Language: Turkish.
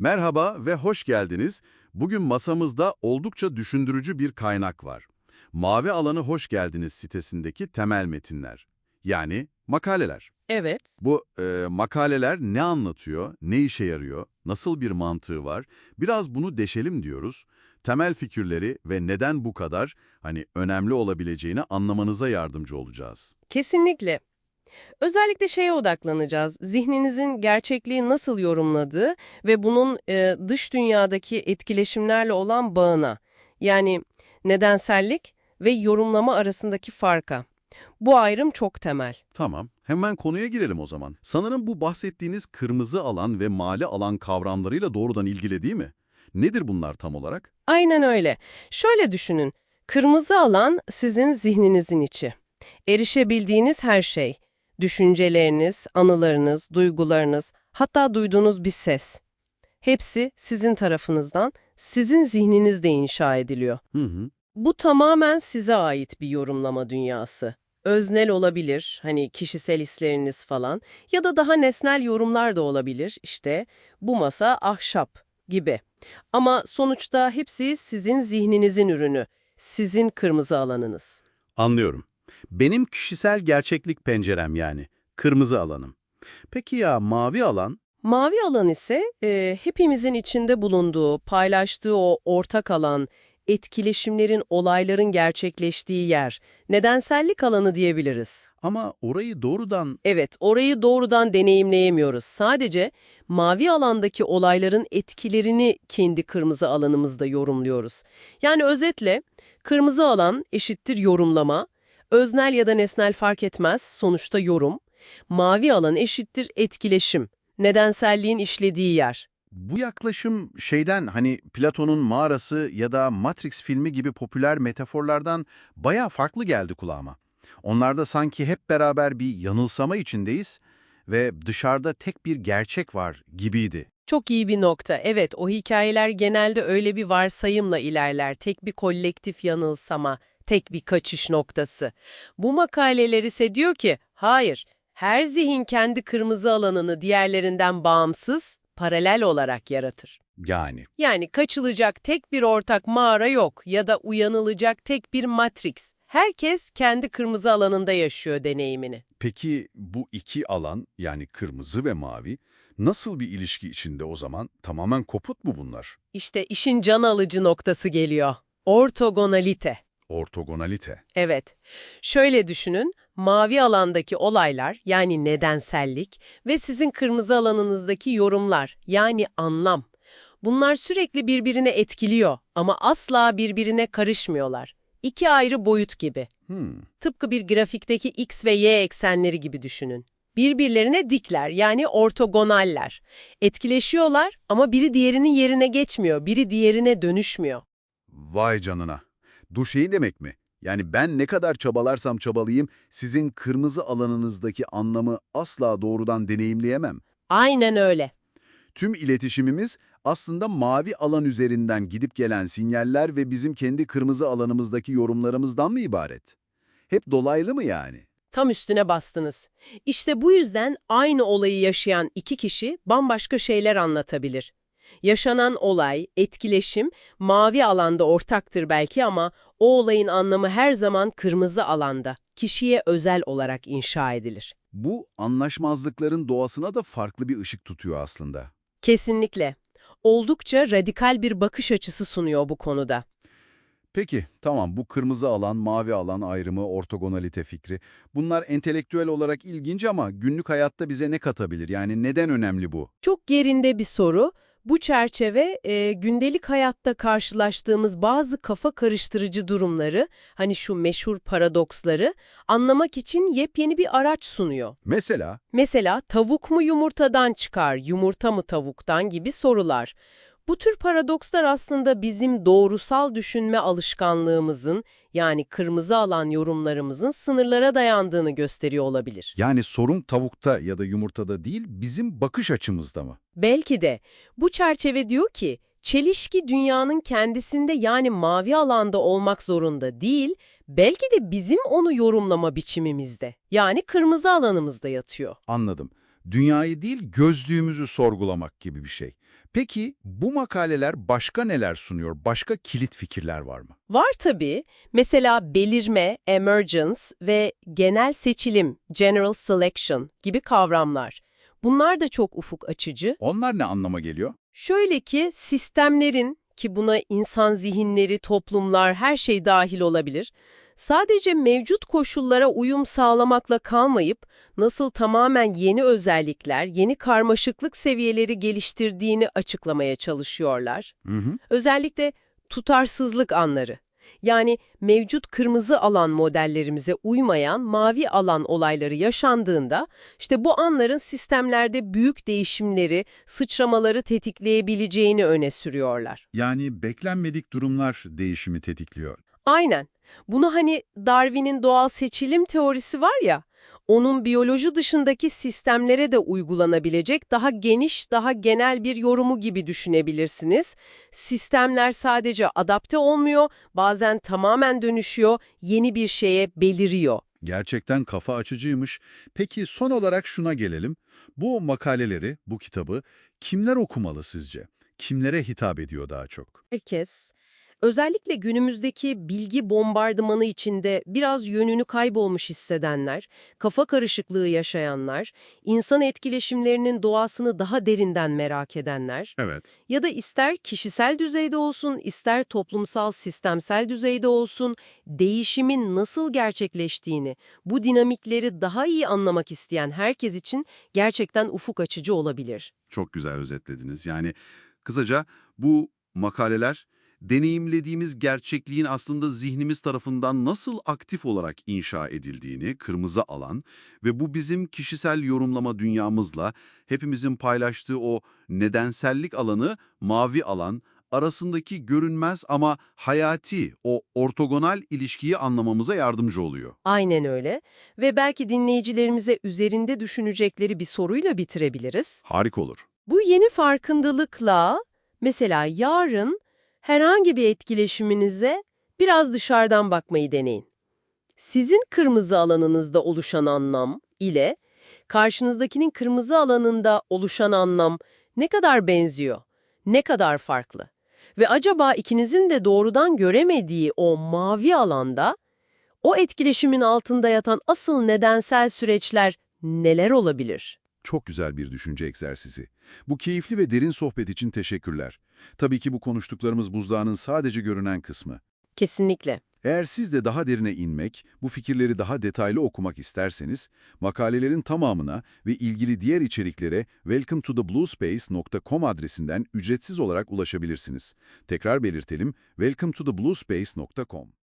Merhaba ve hoş geldiniz. Bugün masamızda oldukça düşündürücü bir kaynak var. Mavi Alanı Hoş Geldiniz sitesindeki temel metinler. Yani makaleler. Evet. Bu e, makaleler ne anlatıyor, ne işe yarıyor, nasıl bir mantığı var? Biraz bunu deşelim diyoruz. Temel fikirleri ve neden bu kadar hani önemli olabileceğini anlamanıza yardımcı olacağız. Kesinlikle. Özellikle şeye odaklanacağız. Zihninizin gerçekliği nasıl yorumladığı ve bunun e, dış dünyadaki etkileşimlerle olan bağına. Yani nedensellik ve yorumlama arasındaki farka. Bu ayrım çok temel. Tamam, hemen konuya girelim o zaman. Sanırım bu bahsettiğiniz kırmızı alan ve mavi alan kavramlarıyla doğrudan ilgili değil mi? Nedir bunlar tam olarak? Aynen öyle. Şöyle düşünün. Kırmızı alan sizin zihninizin içi. Erişebildiğiniz her şey. Düşünceleriniz, anılarınız, duygularınız, hatta duyduğunuz bir ses. Hepsi sizin tarafınızdan, sizin zihninizde inşa ediliyor. Hı hı. Bu tamamen size ait bir yorumlama dünyası. Öznel olabilir, hani kişisel hisleriniz falan ya da daha nesnel yorumlar da olabilir, işte bu masa ahşap gibi. Ama sonuçta hepsi sizin zihninizin ürünü, sizin kırmızı alanınız. Anlıyorum. Benim kişisel gerçeklik pencerem yani. Kırmızı alanım. Peki ya mavi alan? Mavi alan ise e, hepimizin içinde bulunduğu, paylaştığı o ortak alan, etkileşimlerin, olayların gerçekleştiği yer, nedensellik alanı diyebiliriz. Ama orayı doğrudan... Evet, orayı doğrudan deneyimleyemiyoruz. Sadece mavi alandaki olayların etkilerini kendi kırmızı alanımızda yorumluyoruz. Yani özetle, kırmızı alan eşittir yorumlama, öznel ya da nesnel fark etmez, sonuçta yorum. Mavi alan eşittir etkileşim, nedenselliğin işlediği yer. Bu yaklaşım şeyden hani Platon'un mağarası ya da Matrix filmi gibi popüler metaforlardan bayağı farklı geldi kulağıma. Onlarda sanki hep beraber bir yanılsama içindeyiz ve dışarıda tek bir gerçek var gibiydi. Çok iyi bir nokta. Evet, o hikayeler genelde öyle bir varsayımla ilerler. Tek bir kolektif yanılsama, tek bir kaçış noktası. Bu makaleler ise diyor ki, hayır, her zihin kendi kırmızı alanını diğerlerinden bağımsız, paralel olarak yaratır. Yani Yani kaçılacak tek bir ortak mağara yok ya da uyanılacak tek bir matrix. Herkes kendi kırmızı alanında yaşıyor deneyimini. Peki bu iki alan yani kırmızı ve mavi nasıl bir ilişki içinde o zaman? Tamamen koput mu bunlar? İşte işin can alıcı noktası geliyor. Ortogonalite. Ortogonalite. Evet. Şöyle düşünün, mavi alandaki olaylar yani nedensellik ve sizin kırmızı alanınızdaki yorumlar yani anlam. Bunlar sürekli birbirine etkiliyor ama asla birbirine karışmıyorlar. İki ayrı boyut gibi. Hmm. Tıpkı bir grafikteki x ve y eksenleri gibi düşünün. Birbirlerine dikler yani ortogonaller. Etkileşiyorlar ama biri diğerinin yerine geçmiyor, biri diğerine dönüşmüyor. Vay canına. Du şey demek mi? Yani ben ne kadar çabalarsam çabalayayım sizin kırmızı alanınızdaki anlamı asla doğrudan deneyimleyemem. Aynen öyle. Tüm iletişimimiz aslında mavi alan üzerinden gidip gelen sinyaller ve bizim kendi kırmızı alanımızdaki yorumlarımızdan mı ibaret? Hep dolaylı mı yani? Tam üstüne bastınız. İşte bu yüzden aynı olayı yaşayan iki kişi bambaşka şeyler anlatabilir. Yaşanan olay, etkileşim, mavi alanda ortaktır belki ama o olayın anlamı her zaman kırmızı alanda, kişiye özel olarak inşa edilir. Bu anlaşmazlıkların doğasına da farklı bir ışık tutuyor aslında. Kesinlikle. Oldukça radikal bir bakış açısı sunuyor bu konuda. Peki, tamam bu kırmızı alan, mavi alan ayrımı, ortogonalite fikri. Bunlar entelektüel olarak ilginç ama günlük hayatta bize ne katabilir? Yani neden önemli bu? Çok yerinde bir soru. Bu çerçeve e, gündelik hayatta karşılaştığımız bazı kafa karıştırıcı durumları, hani şu meşhur paradoksları anlamak için yepyeni bir araç sunuyor. Mesela, Mesela tavuk mu yumurtadan çıkar, yumurta mı tavuktan gibi sorular. Bu tür paradokslar aslında bizim doğrusal düşünme alışkanlığımızın yani kırmızı alan yorumlarımızın sınırlara dayandığını gösteriyor olabilir. yani sorun tavukta ya da yumurtada değil, bizim bakış açımızda mı? Belki de bu çerçeve diyor ki, çelişki dünyanın kendisinde yani mavi alanda olmak zorunda değil, belki de bizim onu yorumlama biçimimizde, yani kırmızı alanımızda yatıyor. Anladım. Dünyayı değil, gözlüğümüzü sorgulamak gibi bir şey. Peki bu makaleler başka neler sunuyor? Başka kilit fikirler var mı? Var tabii. Mesela belirme, emergence ve genel seçilim, general selection gibi kavramlar. Bunlar da çok ufuk açıcı. Onlar ne anlama geliyor? Şöyle ki sistemlerin ki buna insan zihinleri, toplumlar, her şey dahil olabilir. Sadece mevcut koşullara uyum sağlamakla kalmayıp nasıl tamamen yeni özellikler, yeni karmaşıklık seviyeleri geliştirdiğini açıklamaya çalışıyorlar. Hı hı. Özellikle tutarsızlık anları. Yani mevcut kırmızı alan modellerimize uymayan mavi alan olayları yaşandığında işte bu anların sistemlerde büyük değişimleri, sıçramaları tetikleyebileceğini öne sürüyorlar. Yani beklenmedik durumlar değişimi tetikliyor. Aynen. Bunu hani Darwin'in doğal seçilim teorisi var ya, onun biyoloji dışındaki sistemlere de uygulanabilecek daha geniş, daha genel bir yorumu gibi düşünebilirsiniz. Sistemler sadece adapte olmuyor, bazen tamamen dönüşüyor, yeni bir şeye beliriyor. Gerçekten kafa açıcıymış. Peki son olarak şuna gelelim. Bu makaleleri, bu kitabı kimler okumalı sizce? Kimlere hitap ediyor daha çok? Herkes, özellikle günümüzdeki bilgi bombardımanı içinde biraz yönünü kaybolmuş hissedenler, kafa karışıklığı yaşayanlar, insan etkileşimlerinin doğasını daha derinden merak edenler Evet. ya da ister kişisel düzeyde olsun, ister toplumsal, sistemsel düzeyde olsun, değişimin nasıl gerçekleştiğini, bu dinamikleri daha iyi anlamak isteyen herkes için gerçekten ufuk açıcı olabilir. Çok güzel özetlediniz. Yani kısaca bu makaleler deneyimlediğimiz gerçekliğin aslında zihnimiz tarafından nasıl aktif olarak inşa edildiğini, kırmızı alan ve bu bizim kişisel yorumlama dünyamızla hepimizin paylaştığı o nedensellik alanı, mavi alan, arasındaki görünmez ama hayati, o ortogonal ilişkiyi anlamamıza yardımcı oluyor. Aynen öyle ve belki dinleyicilerimize üzerinde düşünecekleri bir soruyla bitirebiliriz. Harika olur. Bu yeni farkındalıkla mesela yarın herhangi bir etkileşiminize biraz dışarıdan bakmayı deneyin. Sizin kırmızı alanınızda oluşan anlam ile karşınızdakinin kırmızı alanında oluşan anlam ne kadar benziyor, ne kadar farklı? Ve acaba ikinizin de doğrudan göremediği o mavi alanda o etkileşimin altında yatan asıl nedensel süreçler neler olabilir? Çok güzel bir düşünce egzersizi. Bu keyifli ve derin sohbet için teşekkürler. Tabii ki bu konuştuklarımız buzdağının sadece görünen kısmı. Kesinlikle. Eğer siz de daha derine inmek, bu fikirleri daha detaylı okumak isterseniz, makalelerin tamamına ve ilgili diğer içeriklere welcometothe.bluespace.com adresinden ücretsiz olarak ulaşabilirsiniz. Tekrar belirtelim, welcometothe.bluespace.com.